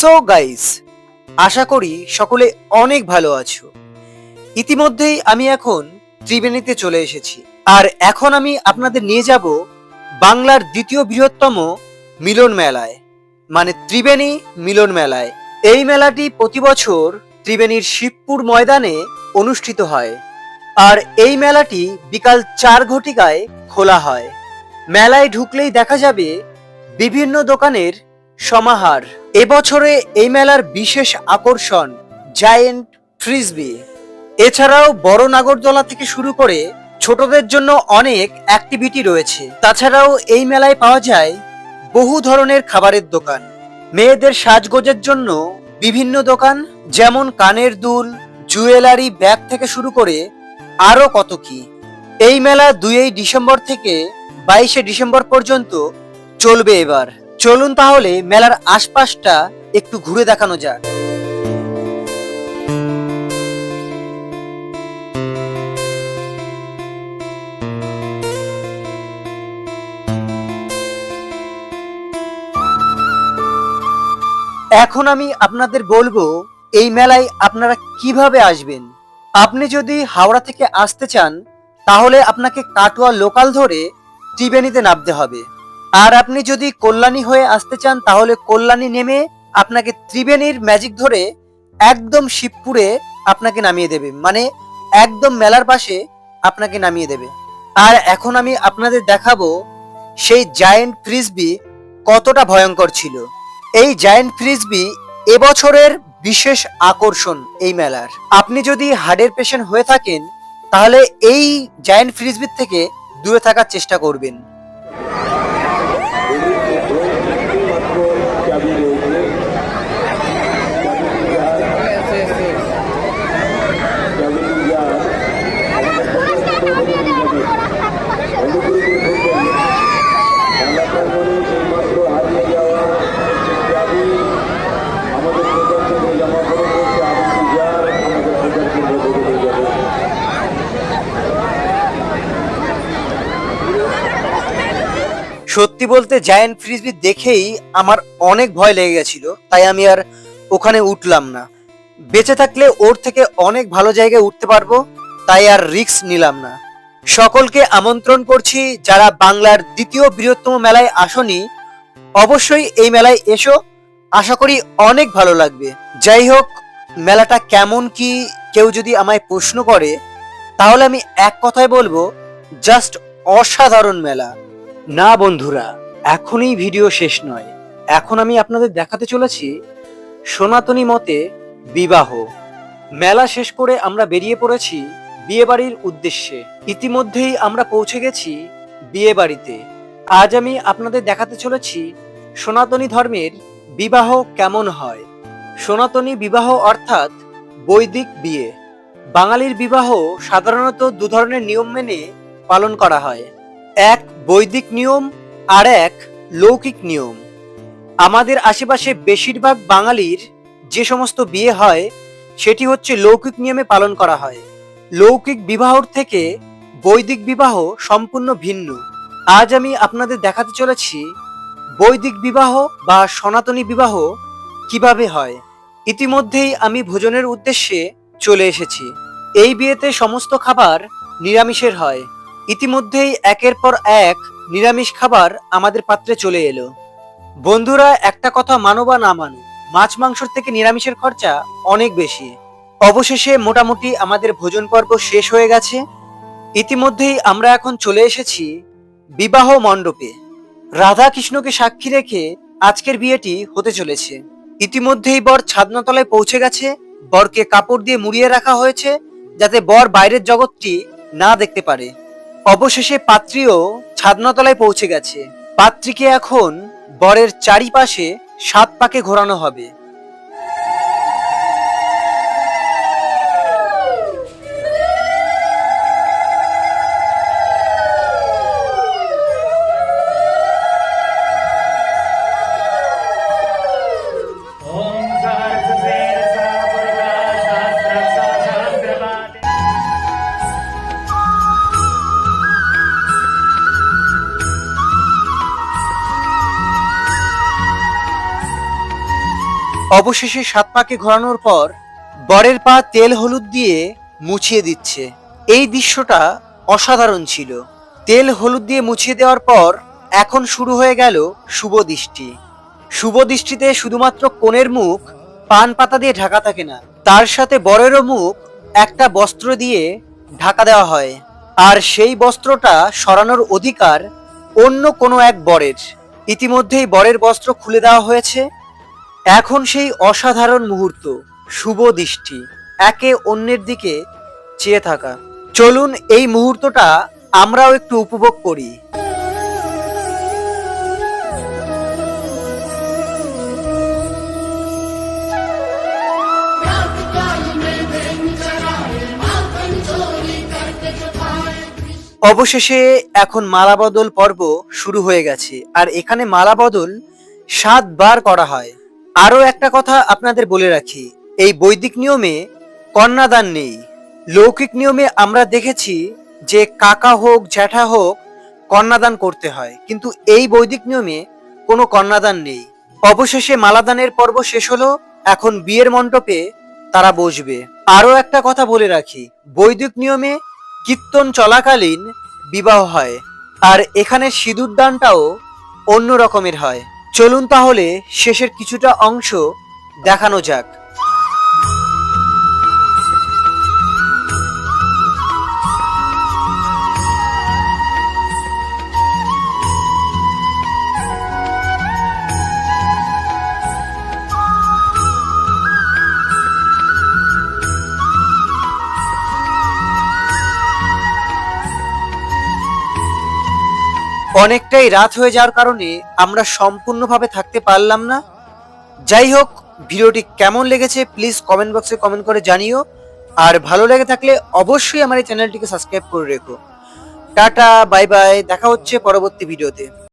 So guys আশা করি সকলে অনেক ভালো আছো। ইতিমধ্যেই আমি এখন ত্রিবেণীতে চলে এসেছি। আর এখন আমি আপনাদের নিয়ে যাব বাংলার দ্বিতীয় বৃহত্তম মিলন মেলায়। মানে ত্রিবেণী মিলন মেলায়। এই মেলাটি প্রতি বছর ত্রিবেণীর শিবপুর ময়দানে অনুষ্ঠিত হয়। আর এই মেলাটি বিকাল চার ঘটিকায় খোলা হয়। মেলায় ঢুকলেই দেখা যাবে বিভিন্ন দোকানের সমাহার। এবছরে এই মেলার বিশেষ আকর্ষণ জায়েন্ট ফ্রিজবি এছাড়াও বড় নাগরদোলা থেকে শুরু করে ছোটদের জন্য অনেক অ্যাক্টিভিটি রয়েছে। তাছাড়াও এই মেলায় পাওয়া যায় বহু ধরনের খাবারের দোকান। মেয়েদের সাজগোজের জন্য বিভিন্ন দোকান, যেমন কানের দুল, জুয়েলারি ব্যাগ থেকে শুরু করে আরও কত কি। এই মেলা দুই ডিসেম্বর থেকে বাইশে ডিসেম্বর পর্যন্ত চলবে এবার। চলুন তাহলে মেলার আশপাশটা একটু ঘুরে দেখানো যাক। এখন আমি আপনাদের বলব, এই মেলায় আপনারা কীভাবে আসবেন? আপনি যদি হাওড়া থেকে আসতে চান, তাহলে আপনাকে কাটোয়া লোকাল ধরে ত্রিবেণীতে নামতে হবে। আর আপনি যদি কল্যাণী হয়ে আসতে চান, তাহলে কল্যাণী নেমে আপনাকে ত্রিবেণীর ম্যাজিক ধরে একদম শিবপুরে আপনাকে নামিয়ে দেবে। মানে একদম মেলার পাশে আপনাকে নামিয়ে দেবে। আর এখন আমি আপনাদের দেখাবো সেই জায়েন্ট ফ্রিজবি কতটা ভয়ঙ্কর ছিল। এই জায়েন্ট ফ্রিজবি এবছরের বিশেষ আকর্ষণ এই মেলার। আপনি যদি হার্টের পেশেন্ট হয়ে থাকেন, তাহলে এই জায়েন্ট ফ্রিজবির থেকে দূরে থাকার চেষ্টা করবেন। সত্যি বলতে জায়ান্ট ফ্রিজবি দেখেই আমার অনেক ভয় লেগে গেছিল, তাই আমি আর ওখানে উঠলাম না। বেঁচে থাকলে ওর থেকে অনেক ভালো জায়গায় উঠতে পারব, তাই আর রিস্ক নিলাম না। সকলকে আমন্ত্রণ করছি, যারা বাংলার দ্বিতীয় বৃহত্তম মেলায় আসনি, অবশ্যই এই মেলায় এসো। আশা করি অনেক ভালো লাগবে। যাই হোক, মেলাটা কেমন কি কেউ যদি আমায় প্রশ্ন করে, তাহলে আমি এক কথায় বলব জাস্ট অসাধারণ মেলা। না বন্ধুরা, এখনই ভিডিও শেষ নয়। এখন আমি আপনাদের দেখাতে চলেছি সনাতনী মতে বিবাহ। মেলা শেষ করে আমরা বেরিয়ে পড়েছি বিয়েবাড়ির উদ্দেশ্যে। ইতিমধ্যেই আমরা পৌঁছে গেছি বিয়ে বাড়িতে আজ আমি আপনাদের দেখাতে চলেছি সনাতনী ধর্মের বিবাহ কেমন হয়। সনাতনী বিবাহ অর্থাৎ বৈদিক বিয়ে। বাঙালির বিবাহ সাধারণত দু ধরনের নিয়ম মেনে পালন করা হয়। এক বৈদিক নিয়ম আর এক লৌকিক নিয়ম। আমাদের আশেপাশে বেশিরভাগ বাঙালির যে সমস্ত বিয়ে হয়, সেটি হচ্ছে লৌকিক নিয়মে পালন করা হয়। লৌকিক বিবাহর থেকে বৈদিক বিবাহ সম্পূর্ণ ভিন্ন। আজ আমি আপনাদের দেখাতে চলেছি বৈদিক বিবাহ বা সনাতনী বিবাহ কীভাবে হয়। ইতিমধ্যেই আমি ভোজনের উদ্দেশ্যে চলে এসেছি। এই বিয়েতে সমস্ত খাবার নিরামিষের হয়। ইতিমধ্যেই একের পর এক নিরামিষ খাবার আমাদের পাত্রে চলে এলো। বন্ধুরা, একটা কথা মানো বা না মানো, মাছ মাংসর থেকে নিরামিষের খরচা অনেক বেশি। অবশেষে মোটামুটি আমাদের ভোজন পর্ব শেষ হয়ে গেছে। ইতিমধ্যেই আমরা এখন চলে এসেছি বিবাহ মণ্ডপে। রাধা কৃষ্ণকে সাক্ষী রেখে আজকের বিয়েটি হতে চলেছে। ইতিমধ্যেই বর ছাদনাতলায় পৌঁছে গেছে। বরকে কাপড় দিয়ে মুড়িয়ে রাখা হয়েছে যাতে বর বাইরের জগৎটি না দেখতে পারে। অবশেষে পাত্রীও ছাদনাতলায় পৌঁছে গেছে। পাত্রীকে এখন বরের চারিপাশে সাত পাকে ঘোরানো হবে। অবশেষে সাত পাকে ঘোরানোর পর বরের পা তেল হলুদ দিয়ে মুছিয়ে দিচ্ছে। এই দৃশ্যটা অসাধারণ ছিল। তেল হলুদ দিয়ে মুছিয়ে দেওয়ার পর এখন শুরু হয়ে গেল শুভ দৃষ্টি। শুভ দৃষ্টিতে শুধুমাত্র কোণের মুখ, পান পাতা দিয়ে ঢাকা থাকে না। তার সাথে বরেরও মুখ একটা বস্ত্র দিয়ে ঢাকা দেওয়া হয়। আর সেই বস্ত্রটা সরানোর অধিকার অন্য কোনো এক বরের। ইতিমধ্যেই বরের বস্ত্র খুলে দেওয়া হয়েছে। এখন সেই অসাধারণ মুহূর্ত, শুভ দৃষ্টি, একে অন্যের দিকে চেয়ে থাকা। চলুন এই মুহূর্তটা আমরাও একটু উপভোগ করি। অবশেষে এখন মালাবদল পর্ব শুরু হয়ে গেছে, আর এখানে মালাবদল সাতবার করা হয়। আরও একটা কথা আপনাদের বলে রাখি, এই বৈদিক নিয়মে কন্যাদান নেই। লৌকিক নিয়মে আমরা দেখেছি যে কাকা হোক, জ্যাঠা হোক কন্যাদান করতে হয়। কিন্তু এই বৈদিক নিয়মে কোনো কন্যাদান নেই। অবশেষে মালাদানের পর্ব শেষ হলো, এখন বিয়ের মণ্ডপে তারা বসবে। আরও একটা কথা বলে রাখি, বৈদিক নিয়মে কীর্তন চলাকালীন বিবাহ হয়, আর এখানে সিঁদুর দানটাও অন্য রকমের হয়। চলুন তাহলে শেষের কিছুটা অংশ দেখানো যাক। অনেকটাই রাত হয়ে যাওয়ার কারণে আমরা সম্পূর্ণভাবে থাকতে পারলাম না। যাই হোক, ভিডিওটি কেমন লেগেছে প্লিজ কমেন্ট বক্সে কমেন্ট করে জানিও। আর ভালো লেগে থাকলে অবশ্যই আমার এই চ্যানেলটিকে সাবস্ক্রাইব করে রেখো। টাটা বাই বাই দেখা হচ্ছে পরবর্তী ভিডিওতে।